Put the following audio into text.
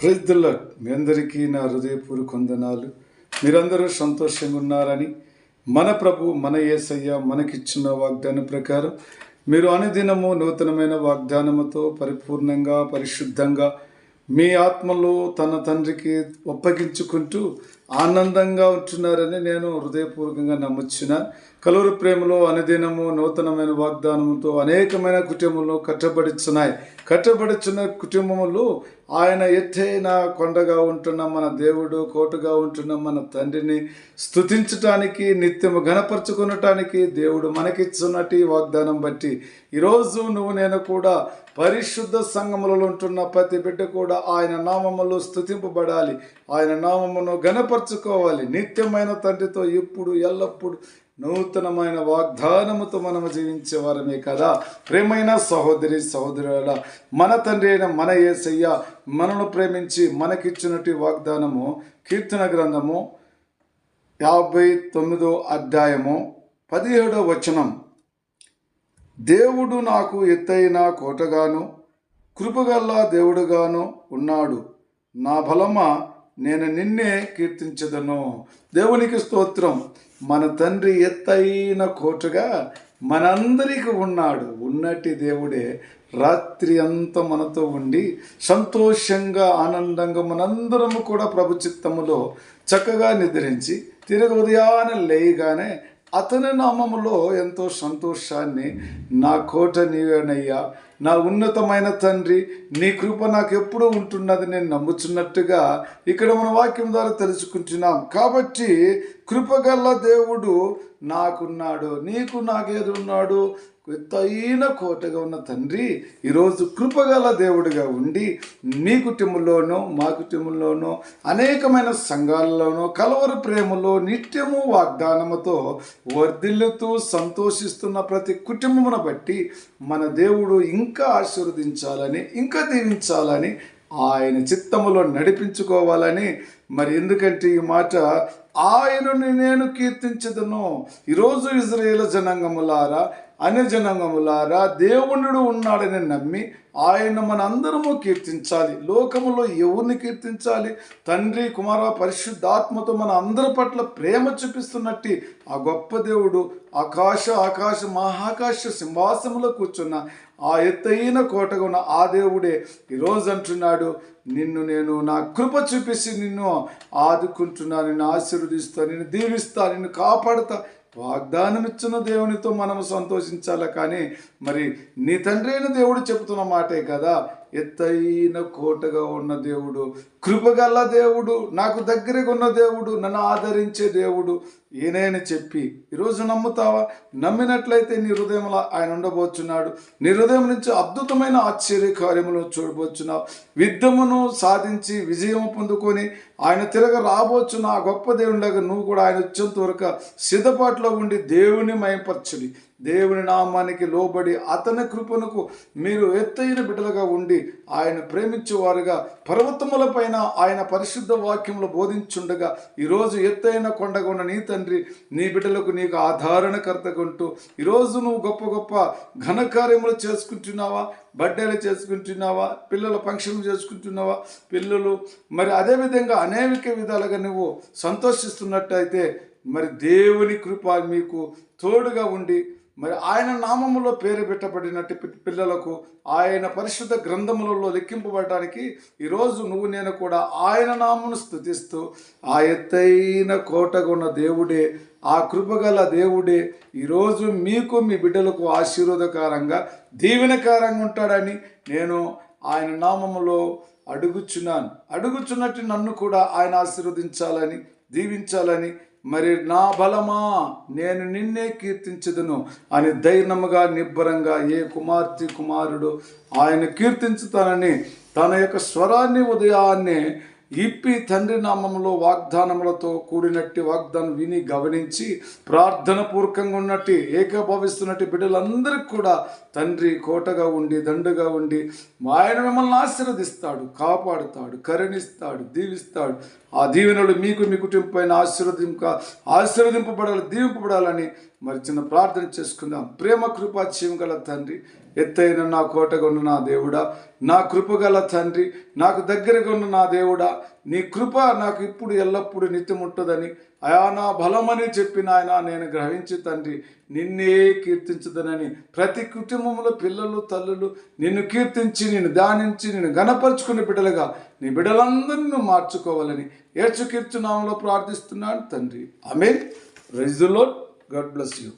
ప్రజల మీ అందరికీ నా హృదయపూర్వక వందనాలు. మీరందరూ సంతోషంగా ఉన్నారని మన ప్రభు మన యేసయ్య మనకిచ్చిన వాగ్దానం ప్రకారం మీరు అనుదినము నూతనమైన వాగ్దానముతో పరిపూర్ణంగా పరిశుద్ధంగా మీ ఆత్మలో తన తండ్రికి ఒప్పగించుకుంటూ ఆనందంగా ఉంటున్నారని నేను హృదయపూర్వకంగా నమ్ముచ్చిన కలువురు ప్రేమలో అనుదినము నూతనమైన వాగ్దానంతో అనేకమైన కుటుంబంలో కట్టబడుచున్నాయి. కట్టబడుచున్న కుటుంబములు ఆయన ఎత్తైన కొండగా ఉంటున్న మన దేవుడు కోటుగా ఉంటున్న మన తండ్రిని స్థుతించటానికి నిత్యము గణపరుచుకునటానికి దేవుడు మనకిచ్చున్నటి వాగ్దానం బట్టి ఈరోజు నువ్వు నేను కూడా పరిశుద్ధ సంఘములలో ఉంటున్న ప్రతి బిడ్డ కూడా ఆయన నామములు స్తుతింపబడాలి. ఆయన నామమును గణపరుచుకోవాలి నిత్యమైన తండ్రితో ఎప్పుడు ఎల్లప్పుడు నూతనమైన వాగ్దానముతో మనము జీవించే వారమే కదా. ప్రేమైన సహోదరి సహోదరుల మన తండ్రి అయిన మన ఏసయ్య మనను ప్రేమించి మనకిచ్చినటి వాగ్దానము కీర్తన గ్రంథము యాభై తొమ్మిదో అధ్యాయము పదిహేడో వచనం. దేవుడు నాకు ఎత్తైన కోటగాను కృపగల్లా దేవుడుగాను ఉన్నాడు. నా బలమా నేను నిన్నే కీర్తించదను. దేవునికి స్తోత్రం. మన తండ్రి ఎత్తైన కోటగా మనందరికీ ఉన్నాడు. ఉన్నట్టి దేవుడే రాత్రి అంతా మనతో ఉండి సంతోషంగా ఆనందంగా మనందరము కూడా ప్రభు చిత్తములో చక్కగా నిద్రించి తిరిగి ఉదయాన్నే లేయగానే అతని నామములో ఎంతో సంతోషాన్ని నా కోట నీవేనయ్యా నా ఉన్నతమైన తండ్రి నీ కృప నాకు ఎప్పుడూ ఉంటున్నది నేను నమ్ముచున్నట్టుగా ఇక్కడ మన వాక్యం ద్వారా తెలుసుకుంటున్నాం. కాబట్టి కృపగల్ల దేవుడు నాకున్నాడు నీకు నాకేదున్నాడు ఎత్తైన కోటగా ఉన్న తండ్రి ఈరోజు కృపగల దేవుడిగా ఉండి మీ కుటుంబంలోనూ మా కుటుంబంలోనూ అనేకమైన సంఘాలలోనూ కలవర ప్రేమలో నిత్యము వాగ్దానముతో వర్ధిల్లుతూ సంతోషిస్తున్న ప్రతి కుటుంబమును బట్టి మన దేవుడు ఇంకా ఆశీర్వదించాలని ఇంకా దీవించాలని ఆయన చిత్తములో నడిపించుకోవాలని. మరి ఎందుకంటే ఈ మాట ఆయనను నేను కీర్తించదును. ఈరోజు ఇజ్రాయేల్ జనాంగములారా అన్య జనాంగములారా దేవుణుడు ఉన్నాడని నమ్మి ఆయన మనందరము కీర్తించాలి. లోకములో ఎవరిని కీర్తించాలి? తండ్రి కుమార పరిశుద్ధాత్మతో మన అందరి పట్ల ప్రేమ చూపిస్తున్నట్టు ఆ గొప్ప దేవుడు ఆకాశ ఆకాశ మహాకాశ సింహాసములో కూర్చున్న ఆ ఎత్తైన కోటగా ఉన్న ఆ దేవుడే ఈరోజు అంటున్నాడు నిన్ను నేను నా కృప చూపిసి నిన్ను ఆదుకుంటున్నా నిన్ను ఆశీర్వదిస్తా నిన్ను దీవిస్తా నిన్ను కాపాడుతా. వాగ్దానం ఇచ్చిన దేవునితో మనము సంతోషించాలి కానీ మరి నీ తండ్రి అయిన దేవుడు చెబుతున్న మాటే కదా ఎత్తైన కోటగా ఉన్న దేవుడు కృపగల దేవుడు నాకు దగ్గరగా ఉన్న దేవుడు నన్ను ఆదరించే దేవుడు ఈయనని చెప్పి ఈరోజు నమ్ముతావా? నమ్మినట్లయితే నీ హృదయంలో ఆయన ఉండబోచున్నాడు. నీ హృదయం నుంచి అద్భుతమైన ఆశ్చర్య కార్యములు చూడబోచున్నావు. యుద్ధమును సాధించి విజయం పొందుకొని ఆయన తిరగ రాబోచున్న ఆ గొప్ప దేవునిలాగా నువ్వు కూడా ఆయన వచ్చేంత వరకు సిద్ధపాటులో ఉండి దేవుని మయంపరచుడి. దేవుని నామానికి లోబడి అతని కృపణకు మీరు ఎత్తైన బిడ్డలుగా ఉండి ఆయన ప్రేమించేవారుగా పర్వతములపై పైన ఆయన పరిశుద్ధ వాక్యంలో బోధించుండగా ఈరోజు ఎత్తైన కొండగా ఉన్న నీ తండ్రి నీ బిడ్డలకు నీకు ఆధారణకర్తగా ఉంటూ ఈరోజు నువ్వు గొప్ప గొప్ప ఘనకార్యములు చేసుకుంటున్నావా? బర్త్డేలు చేసుకుంటున్నావా? పిల్లల ఫంక్షన్లు చేసుకుంటున్నావా? పిల్లలు మరి అదేవిధంగా అనేక విధాలుగా నువ్వు సంతోషిస్తున్నట్టయితే మరి దేవుని కృప మీకు తోడుగా ఉండి మరి ఆయన నామములో పేరు పెట్టబడినట్టు పిల్లలకు ఆయన పరిశుద్ధ గ్రంథములలో లెక్కింపబడటానికి ఈరోజు నువ్వు నేను కూడా ఆయన నామను స్థుతిస్తూ ఆ ఎత్తైన కోటగున్న దేవుడే ఆ కృపగల దేవుడే ఈరోజు మీకు మీ బిడ్డలకు ఆశీర్వాదకరంగా దీవెనకరంగా ఉంటాడని నేను ఆయన నామములో అడుగుచున్నాను. అడుగుచున్నట్టు నన్ను కూడా ఆయన ఆశీర్వదించాలని దీవించాలని మరి నా బలమా? నేను నిన్నే కీర్తించదును అని ధైర్యముగా నిబ్బరంగా ఏ కుమార్తె కుమారుడు ఆయన కీర్తించుతానని తన యొక్క స్వరాన్ని ఉదయాన్నే ఇప్పి తండ్రి నామములో వాగ్దానములతో కూడినట్టి వాగ్దానం విని గమనించి ప్రార్థన పూర్వకంగా ఉన్నట్టు ఏకభవిస్తున్నట్టు బిడ్డలందరికీ కూడా తండ్రి కోటగా ఉండి దండుగా ఉండి ఆయన మిమ్మల్ని ఆశీర్వదిస్తాడు కాపాడుతాడు కరుణిస్తాడు దీవిస్తాడు. ఆ దీవెనలు మీకు మీ కుటుంబం పైన ఆశీర్వదింప ఆశీర్వదింపబడాలి దీవింపబడాలని మరి చిన్న ప్రార్థన చేసుకుందాం. ప్రేమ కృపాచ్యం గల తండ్రి ఎత్తైన నా కోటగా ఉన్న నా దేవుడా నా కృపగల తండ్రి నాకు దగ్గరగా ఉన్న నా దేవుడా నీ కృప నాకు ఇప్పుడు ఎల్లప్పుడూ నిత్యం ఉంటుందని అయా నా బలమని చెప్పిన ఆయన నేను గ్రహించి తండ్రి నిన్నే కీర్తించదనని ప్రతి కుటుంబంలో పిల్లలు తల్లులు నిన్ను కీర్తించి నిన్ను ధ్యానించి నిన్ను గణపరుచుకునే బిడ్డలుగా నీ బిడ్డలందరినీ మార్చుకోవాలని ఏడ్చు కీర్చునామంలో ప్రార్థిస్తున్నాను తండ్రి. ఆమె రైజులో God bless you.